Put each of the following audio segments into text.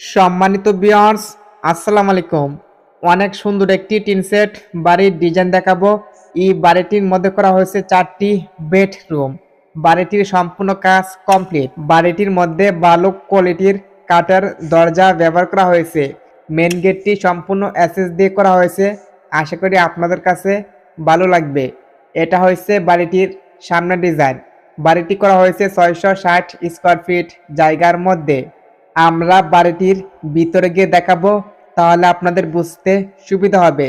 সম্মানিত বিয়ার্স আসসালামু আলাইকুম। অনেক সুন্দর একটি টিন সেট, বাড়ির ডিজাইন দেখাবো। এই বাড়িটির মধ্যে করা হয়েছে চারটি বেডরুম বাড়িটির সম্পূর্ণ কাজ কমপ্লিট বাড়িটির মধ্যে ভালো কোয়ালিটির কাটার দরজা ব্যবহার করা হয়েছে। মেন গেটটি সম্পূর্ণ অ্যাসেস দিয়ে করা হয়েছে। আশা করি আপনাদের কাছে ভালো লাগবে। এটা হয়েছে বাড়িটির সামনের ডিজাইন বাড়িটি করা হয়েছে ছয়শো ষাট স্কোয়ার ফিট জায়গার মধ্যে। আমরা বাড়িটির ভিতরে গিয়ে দেখাবো, তাহলে আপনাদের বুঝতে সুবিধা হবে।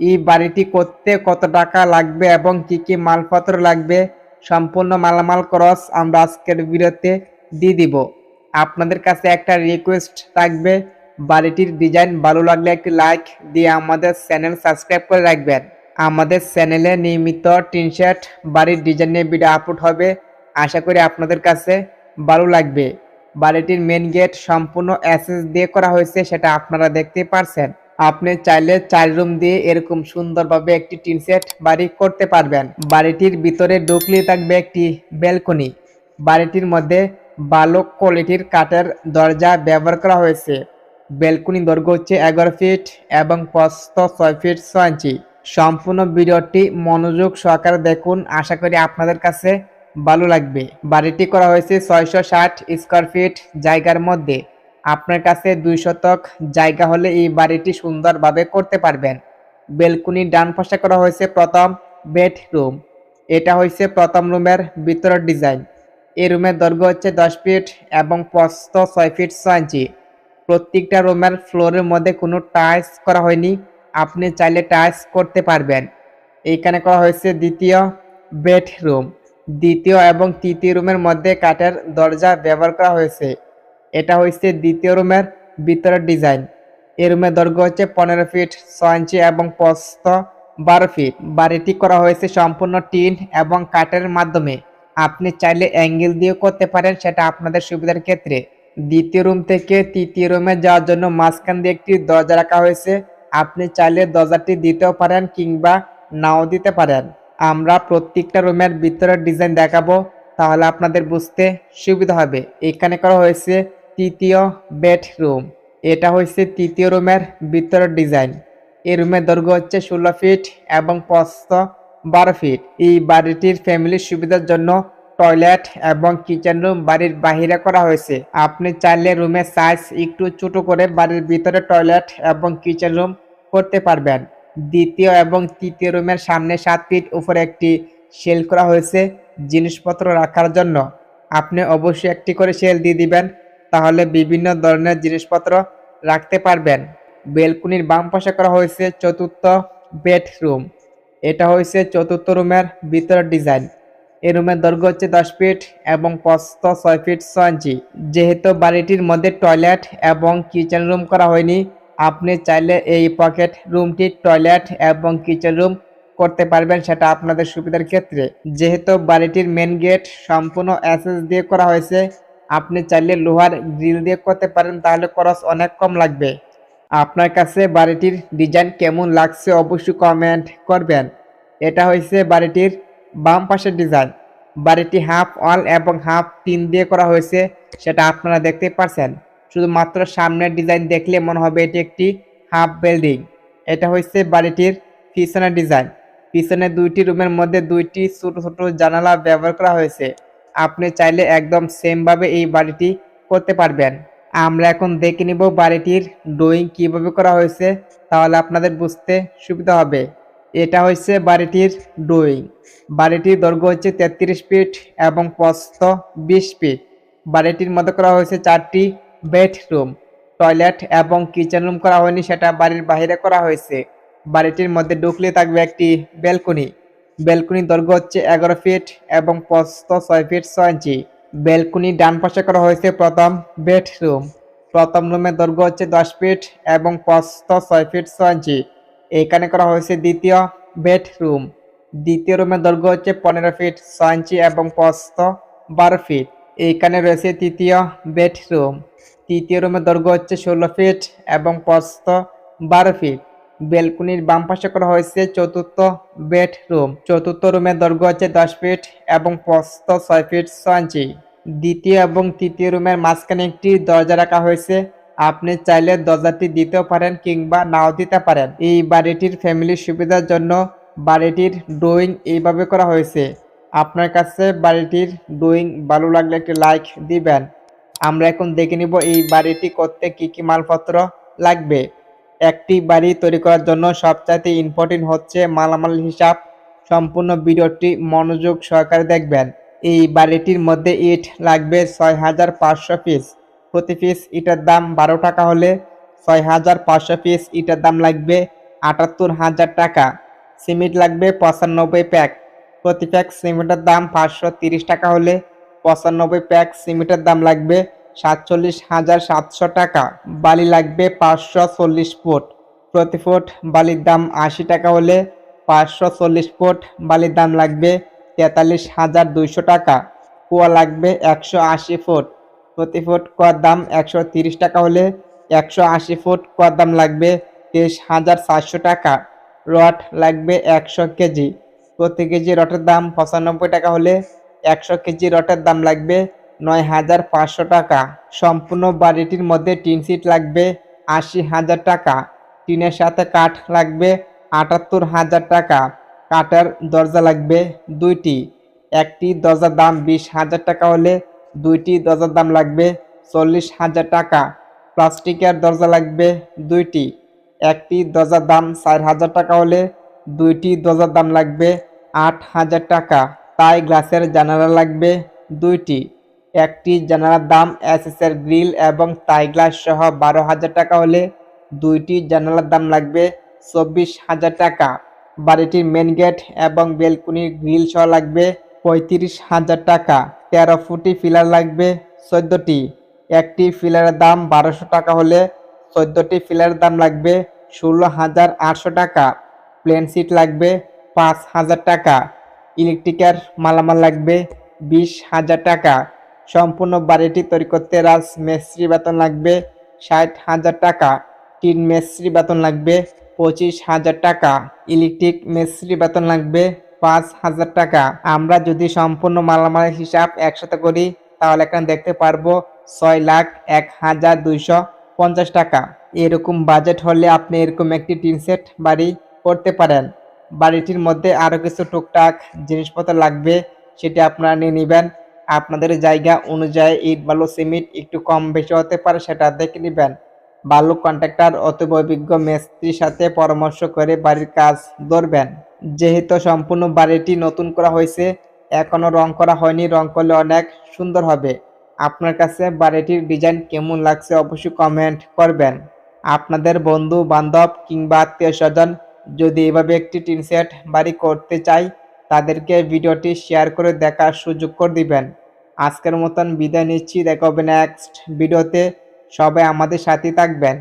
এই বাড়িটি করতে কত টাকা লাগবে এবং কি কি মালপত্র লাগবে, সম্পূর্ণ মালামাল ক্রস আমরা আজকের ভিডিওতে দিয়ে দিব। আপনাদের কাছে একটা রিকোয়েস্ট থাকবে, বাড়িটির ডিজাইন ভালো লাগলে একটি লাইক দিয়ে আমাদের চ্যানেল সাবস্ক্রাইব করে রাখবেন। আমাদের চ্যানেলে নিয়মিত টিন শার্ট বাড়ির ডিজাইন নিয়ে ভিডিও আপলোড হবে, আশা করি আপনাদের কাছে ভালো লাগবে। বাড়িটির মেন গেট সম্পূর্ণ অ্যাসেস দিয়ে করা হয়েছে, সেটা আপনারা দেখতে পারছেন। আপনি চাইলে চার রুম দিয়ে এরকম সুন্দরভাবে একটি টিন সেট বাড়ি করতে পারবেন। বাড়িটির ভিতরে ঢুকলে থাকবে একটি ব্যালকনি বাড়িটির মধ্যে ভালো কোয়ালিটির কাঠের দরজা ব্যবহার করা হয়েছে। ব্যালকনি দৈর্ঘ্য হচ্ছে এগারো ফিট এবং প্রস্থ ছয় ফিট ছয় ইঞ্চি। সম্পূর্ণ ভিডিওটি মনোযোগ সহকারে দেখুন। আশা করি আপনাদের কাছে ভালো লাগবে। বাড়িটি করা হয়েছে ছয়শো ষাট স্কোয়ার ফিট জায়গার মধ্যে। আপনার কাছে দুই শতক জায়গা হলে এই বাড়িটি সুন্দরভাবে করতে পারবেন। বেলকুনি ডান পাশে করা হয়েছে প্রথম বেডরুম। এটা হয়েছে প্রথম রুমের ভিতরের ডিজাইন। এই রুমের দৈর্ঘ্য হচ্ছে দশ ফিট এবং প্রস্থ ছয় ফিট ছয় ইঞ্চি। প্রত্যেকটা রুমের ফ্লোরের মধ্যে কোনো টাইলস করা হয়নি। আপনি চাইলে টাইলস করতে পারবেন। এইখানে করা হয়েছে দ্বিতীয় বেডরুম। দ্বিতীয় এবং তৃতীয় রুমের মধ্যে কাঠের দরজা ব্যবহার করা হয়েছে। এটা হচ্ছে দ্বিতীয় রুমের ভিতরের ডিজাইন। এই রুমের দৈর্ঘ্য হচ্ছে পনেরো ফিট, ছয় ইঞ্চি এবং প্রস্থ বারো ফিট। বাড়িটি করা হয়েছে সম্পূর্ণ টিন এবং কাঠের মাধ্যমে। আপনি চাইলে অ্যাঙ্গেল দিয়েও করতে পারেন, সেটা আপনাদের সুবিধার ক্ষেত্রে। দ্বিতীয় রুম থেকে তৃতীয় রুমে যাওয়ার জন্য মাঝখান দিয়ে একটি দরজা রাখা হয়েছে। আপনি চাইলে দরজাটি দিতেও পারেন কিংবা নাও দিতে পারেন। আমরা প্রত্যেকটা রুমের ভিতরের ডিজাইন দেখাবো, তাহলে আপনাদের বুঝতে সুবিধা হবে। এখানে করা হয়েছে তৃতীয় বেডরুম। এটা হয়েছে তৃতীয় রুমের ভিতরের ডিজাইন। এই রুমের দৈর্ঘ্য হচ্ছে ষোলো ফিট এবং প্রস্থ বারো ফিট। এই বাড়িটির ফ্যামিলির সুবিধার জন্য টয়লেট এবং কিচেন রুম বাড়ির বাহিরে করা হয়েছে। আপনি চাইলে রুমের সাইজ একটু ছোট করে বাড়ির ভিতরে টয়লেট এবং কিচেন রুম করতে পারবেন। দ্বিতীয় এবং তৃতীয় রুমের সামনে সাত ফিট উপরে একটি সেল করা হয়েছে জিনিসপত্র রাখার জন্য। আপনি অবশ্যই একটি করে সেল দিয়ে দিবেন, তাহলে বিভিন্ন ধরনের জিনিসপত্র রাখতে পারবেন। বেলকুনির বাম পাশে করা হয়েছে চতুর্থ বেডরুম। এটা হয়েছে চতুর্থ রুমের ভিতরের ডিজাইন এই রুমের দৈর্ঘ্য হচ্ছে দশ ফিট এবং প্রস্থ ছয় ফিট ছয় ইঞ্চি। যেহেতু বাড়িটির মধ্যে টয়লেট এবং কিচেন রুম করা হয়নি আপনি চাইলে এই পকেট রুমটি, টয়লেট এবং কিচেন রুম করতে পারবেন, সেটা আপনাদের সুবিধার ক্ষেত্রে। যেহেতু বাড়িটির মেন গেট সম্পূর্ণ অ্যাসেস দিয়ে করা হয়েছে, আপনি চাইলে লোহার গ্রিল দিয়ে করতে পারেন, তাহলে খরচ অনেক কম লাগবে। আপনার কাছে বাড়িটির ডিজাইন কেমন লাগছে অবশ্যই কমেন্ট করবেন। এটা হয়েছে বাড়িটির বাম পাশের ডিজাইন। বাড়িটি হাফ ওয়াল এবং হাফ টিন দিয়ে করা হয়েছে, সেটা আপনারা দেখতে পারছেন। শুধুমাত্র সামনের ডিজাইন দেখলে মনে হবে এটি একটি হাফ বিল্ডিং এটা হচ্ছে বাড়িটির পিছনের ডিজাইন। পিছনে দুইটি রুমের মধ্যে দুইটি ছোট ছোট জানালা ব্যবহার করা হয়েছে। আপনি চাইলে একদম সেমভাবে এই বাড়িটি করতে পারবেন। আমরা এখন দেখে নিব বাড়িটির ড্রয়িং কীভাবে করা হয়েছে, তাহলে আপনাদের বুঝতে সুবিধা হবে। এটা হচ্ছে বাড়িটির ড্রয়িং বাড়িটির দৈর্ঘ্য হচ্ছে তেত্রিশ ফিট এবং প্রস্থ বিশ ফিট বাড়িটির মধ্যে করা হয়েছে চারটি বেডরুম, টয়লেট এবং কিচেন রুম করা হয়নি, সেটা বাড়ির বাইরে করা হয়েছে। বাড়িটির মধ্যে ঢুকলে থাকবে একটি ব্যালকনি। ব্যালকনির দৈর্ঘ্য হচ্ছে এগারো ফিট এবং প্রস্থ ছয় ফিট ছয় ইঞ্চি। ব্যালকনি ডান পাশে করা হয়েছে প্রথম বেডরুম। প্রথম রুমের দৈর্ঘ্য হচ্ছে দশ ফিট এবং প্রস্থ ছয় ফিট ছয় ইঞ্চি। এখানে করা হয়েছে দ্বিতীয় বেডরুম। দ্বিতীয় রুমের দৈর্ঘ্য হচ্ছে পনেরো ফিট ছয় ইঞ্চি এবং প্রস্থ বারো ফিট। এইখানে রয়েছে তৃতীয় বেডরুম তৃতীয় রুমের দৈর্ঘ্য হচ্ছে ষোলো ফিট এবং প্রস্থ বারো ফিট বেলকুনির বাম পাশে করা হয়েছে চতুর্থ বেডরুম চতুর্থ রুমের দৈর্ঘ্য হচ্ছে দশ ফিট এবং প্রস্থ ছয় ফিট ছয় ইঞ্চি দ্বিতীয় এবং তৃতীয় রুমের মাঝখানে একটি দরজা রাখা হয়েছে। আপনি চাইলে দরজাটি দিতেও পারেন কিংবা নাও দিতে পারেন। এই বাড়িটির ফ্যামিলির সুবিধার জন্য বাড়িটির ড্রয়িং এইভাবে করা হয়েছে। আপনার কাছে বাড়িটির ড্রয়িং ভালো লাগলে একটি লাইক দিবেন। আমরা এখন দেখে নিব এই বাড়িটি করতে কি কি মালপত্র লাগবে। একটি বাড়ি তৈরি করার জন্য সবচাইতে ইম্পর্টেন্ট হচ্ছে মালামাল হিসাব। সম্পূর্ণ ভিডিওটি মনোযোগ সহকারে দেখবেন। এই বাড়িটির মধ্যে ইট লাগবে ছয় হাজার পাঁচশো পিস প্রতি পিস ইটার দাম বারো টাকা হলে ছয় হাজার পাঁচশো পিস ইটের দাম লাগবে আটাত্তর হাজার টাকা। সিমেন্ট লাগবে পঁচানব্বই প্যাক। প্রতি প্যাক সিমেন্টের দাম পাঁচশো তিরিশ টাকা হলে পঁচানব্বই প্যাক সিমেন্টের দাম লাগবে সাতচল্লিশ হাজার সাতশো টাকা। বালি লাগবে পাঁচশো চল্লিশ ফুট। প্রতি ফুট বালির দাম আশি টাকা হলে পাঁচশো চল্লিশ ফুট বালির দাম লাগবে তেতাল্লিশ হাজার দুইশো টাকা। কুয়া লাগবে একশো আশি ফুট। প্রতি ফুট কুয়ার দাম একশো তিরিশ টাকা হলে একশো আশি ফুট কুয়ার দাম লাগবে তেইশ হাজার চারশো টাকা। রড লাগবে একশো কেজি। প্রতি কেজি রটের দাম পঁচানব্বই টাকা হলে একশো কেজি রটের দাম লাগবে নয় হাজার পাঁচশো টাকা। সম্পূর্ণ বাড়িটির মধ্যে টিন সিট লাগবে আশি হাজার টাকা। টিনের সাথে কাঠ লাগবে আটাত্তর হাজার টাকা। কাঠের দরজা লাগবে দুইটি। একটি দরজার দাম বিশ হাজার টাকা হলে দুইটি দরজার দাম লাগবে চল্লিশ হাজার টাকা। প্লাস্টিকের দরজা লাগবে দুইটি। একটি দরজার দাম চার হাজার টাকা হলে দুইটি দরজার দাম লাগবে আট হাজার টাকা। তাই গ্লাসের জানালা লাগবে দুইটি। একটি জানালার দাম এসএসের গ্রিল এবং তাই গ্লাস সহ বারো হাজার টাকা হলে দুইটি জানালার দাম লাগবে চব্বিশ হাজার টাকা। বাড়িটির মেন গেট এবং বেলকুনির গ্রিল সহ লাগবে পঁয়ত্রিশ হাজার টাকা। তেরো ফুটি ফিলার লাগবে চোদ্দটি। একটি ফিলারের দাম বারোশো টাকা হলে চোদ্দটি ফিলারের দাম লাগবে ষোলো হাজার আটশো টাকা। প্লেন সিট লাগবে পাঁচ হাজার টাকা। ইলেকট্রিকের মালামাল লাগবে বিশ হাজার টাকা। সম্পূর্ণ বাড়িটি তৈরি করতে রাজ মেস্ত্রি বেতন লাগবে ষাট হাজার টাকা। টিন মেস্ত্রি বেতন লাগবে পঁচিশ হাজার টাকা। ইলেকট্রিক মেস্ত্রি বেতন লাগবে পাঁচ হাজার টাকা। আমরা যদি সম্পূর্ণ মালামালের হিসাব একসাথে করি, তাহলে এখানে দেখতে পারব ছয় লাখ এক হাজার দুইশো পঞ্চাশ টাকা। এরকম বাজেট হলে আপনি এরকম একটি টিন সেট বাড়ি করতে পারেন। বাড়িটির মধ্যে আরও কিছু টুকটাক জিনিসপত্র লাগবে, সেটি আপনারা নিয়ে নেবেন। আপনাদের জায়গা অনুযায়ী ইট, বালু, সিমেন্ট একটু কম বেশি হতে পারে, সেটা দেখে নেবেন। বালু কন্ট্রাক্টর অথবা অভিজ্ঞ মিস্ত্রির সাথে পরামর্শ করে বাড়ির কাজ ধরবেন। যেহেতু সম্পূর্ণ বাড়িটি নতুন করা হয়েছে এখনও রং করা হয়নি, রং করলে অনেক সুন্দর হবে। আপনার কাছে বাড়িটির ডিজাইন কেমন লাগছে অবশ্যই কমেন্ট করবেন। আপনাদের বন্ধু বান্ধব কিংবা আত্মীয় স্বজন যদি এভাবে একটি টিন সেট বাড়ি করতে চাই, তাদেরকে ভিডিওটি শেয়ার করে দেখার সুযোগ করে দিবেন। আজকের মতন বিদায় নিচ্ছি। দেখা হবে নেক্সট ভিডিওতে সবাই আমাদের সাথে থাকবেন।